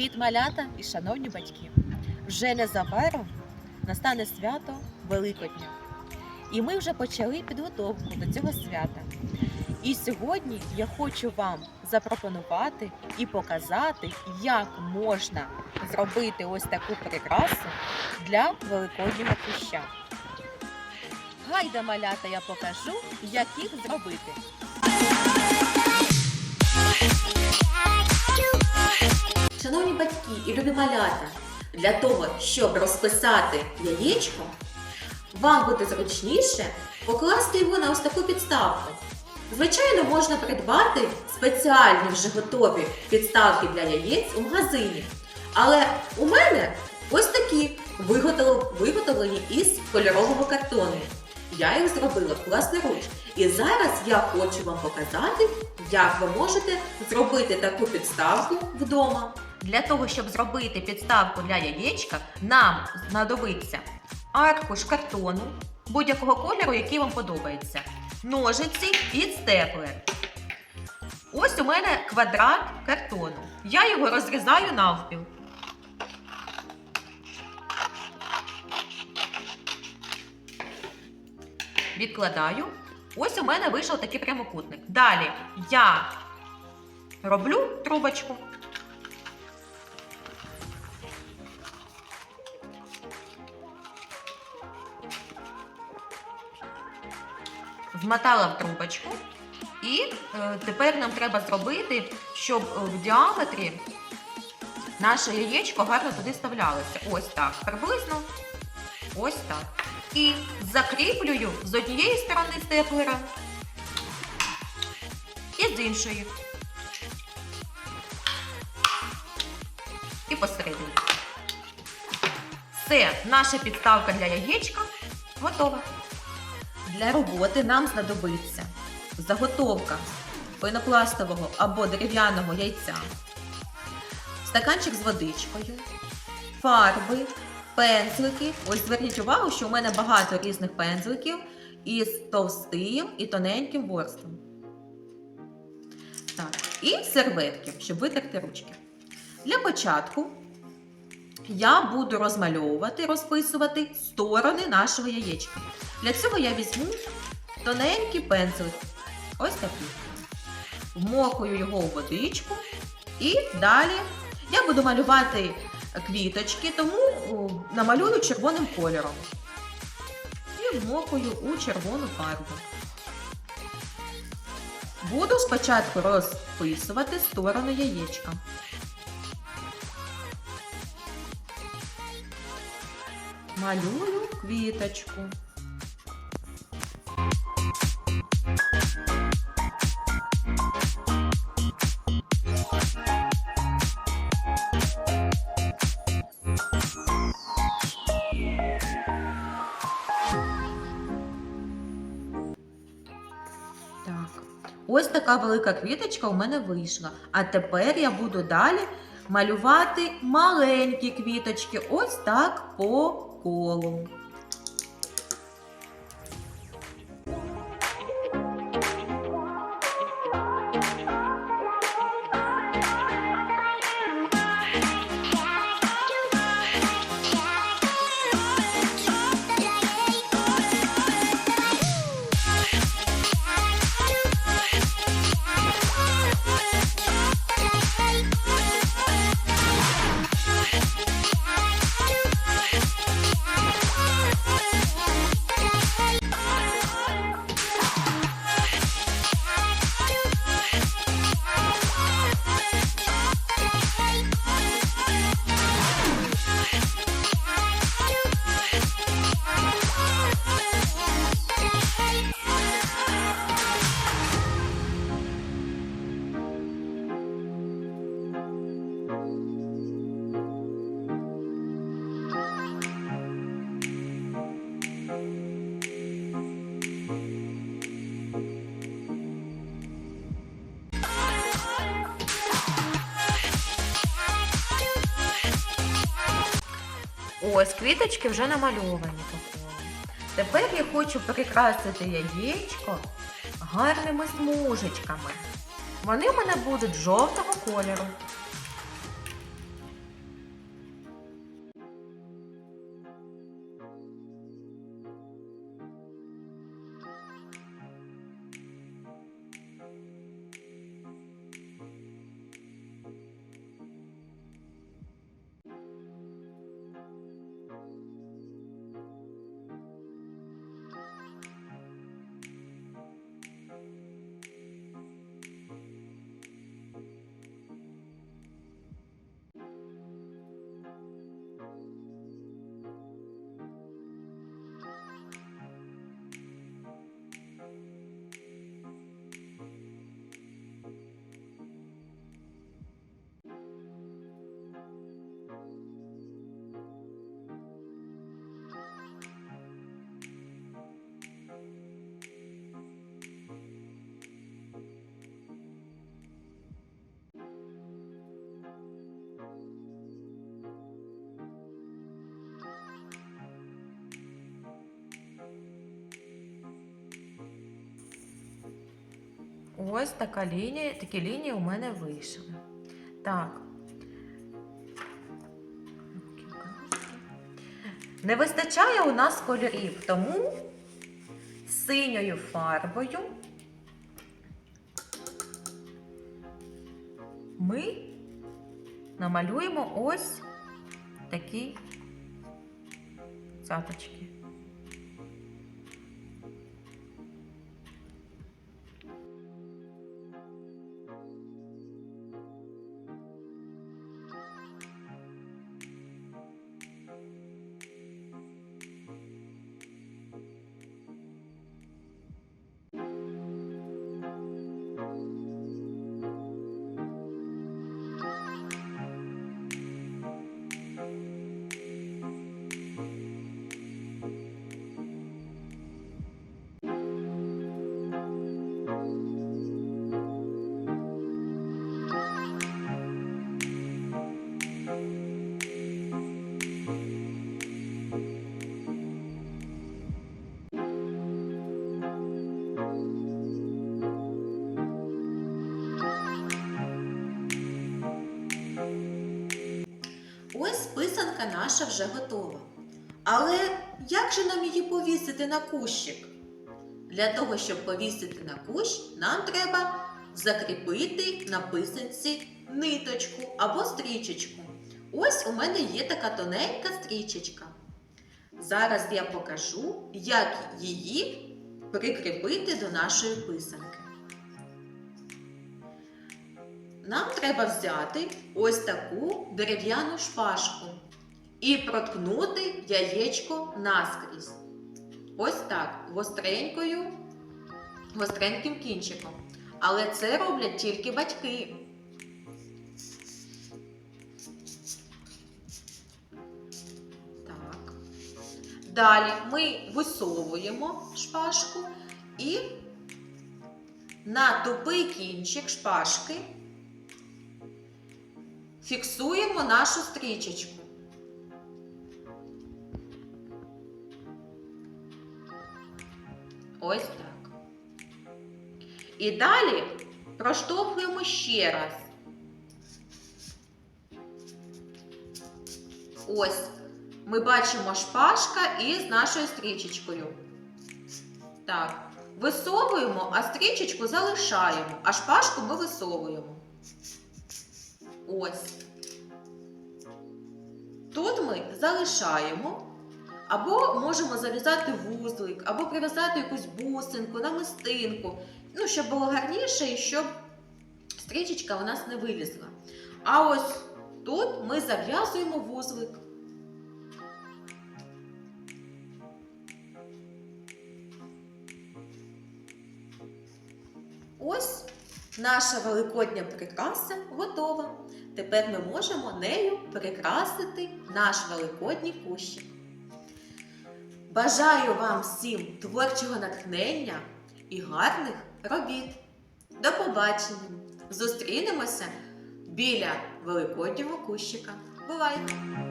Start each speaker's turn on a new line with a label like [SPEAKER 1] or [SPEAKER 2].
[SPEAKER 1] Привіт, малята і шановні батьки! Вже незабаром настане свято Великодня. І ми вже почали підготовку до цього свята. І сьогодні я хочу вам запропонувати і показати, як можна зробити ось таку прикрасу для великоднього куща. Гайда, малята, я покажу, як їх зробити. Шановні батьки і любі малята, для того, щоб розписати яєчко, вам буде зручніше покласти його на ось таку підставку. Звичайно, можна придбати спеціальні вже готові підставки для яєць у магазині. Але у мене ось такі виготовлені із кольорового картону. Я їх зробила власноруч. І зараз я хочу вам показати, як ви можете зробити таку підставку вдома. Для того, щоб зробити підставку для яєчка, нам знадобиться аркуш картону будь-якого кольору, який вам подобається, ножиці і степлер. Ось у мене квадрат картону. Я його розрізаю навпіл. Відкладаю. Ось у мене вийшов такий прямокутник. Далі я роблю трубочку. Вмотала в трубочку. І е, тепер нам треба зробити, щоб е, в діаметрі наше яєчко гарно туди вставлялося. Ось так. Приблизно ось так. І закріплюю з однієї сторони степлера і з іншої. І посередині. Все, наша підставка для яєчка готова. Для роботи нам знадобиться заготовка пенопластового або дерев'яного яйця, стаканчик з водичкою, фарби, пензлики. Ось зверніть увагу, що у мене багато різних пензликів із товстим і тоненьким ворстом. Так, і серветки, щоб витерти ручки. Для початку я буду розмальовувати, розписувати сторони нашого яєчка. Для цього я візьму тоненький пензлик. Ось такий. Вмокую його у водичку. І далі я буду малювати квіточки, тому намалюю червоним кольором. І вмокую у червону фарбу. Буду спочатку розписувати сторону яєчка. Малюю квіточку. Ось така велика квіточка у мене вийшла. А тепер я буду далі малювати маленькі квіточки. Ось так по колу. Ось квіточки вже намальовані. Тепер я хочу прикрасити яєчко гарними смужечками. Вони в мене будуть жовтого кольору. Ось така лінія, такі лінії у мене вийшли. Так. Не вистачає у нас кольорів, тому синьою фарбою ми намалюємо ось такі цяточки. Писанка наша вже готова. Але як же нам її повісити на кущик? Для того, щоб повісити на кущ, нам треба закріпити на писанці ниточку або стрічечку. Ось у мене є така тоненька стрічечка. Зараз я покажу, як її прикріпити до нашої писанки. Нам треба взяти ось таку дерев'яну шпажку і проткнути яєчко наскрізь. Ось так, гостренькою, гостреньким кінчиком. Але це роблять тільки батьки. Так. Далі ми висовуємо шпажку і на тупий кінчик шпажки фіксуємо нашу стрічечку. Ось так. І далі проштовхуємо ще раз. Ось ми бачимо шпажка із нашою стрічечкою. Так, висовуємо, а стрічечку залишаємо, а шпажку ми висовуємо. Ось. Тут ми залишаємо, або можемо зав'язати вузлик, або прив'язати якусь бусинку, намистинку, ну, щоб було гарніше і щоб стрічечка у нас не вилізла. А ось тут ми зав'язуємо вузлик. Ось наша великодня прикраса готова. Тепер ми можемо нею прикрасити наш великодній кущик. Бажаю вам всім творчого натхнення і гарних робіт. До побачення! Зустрінемося біля великоднього кущика. Бувайте!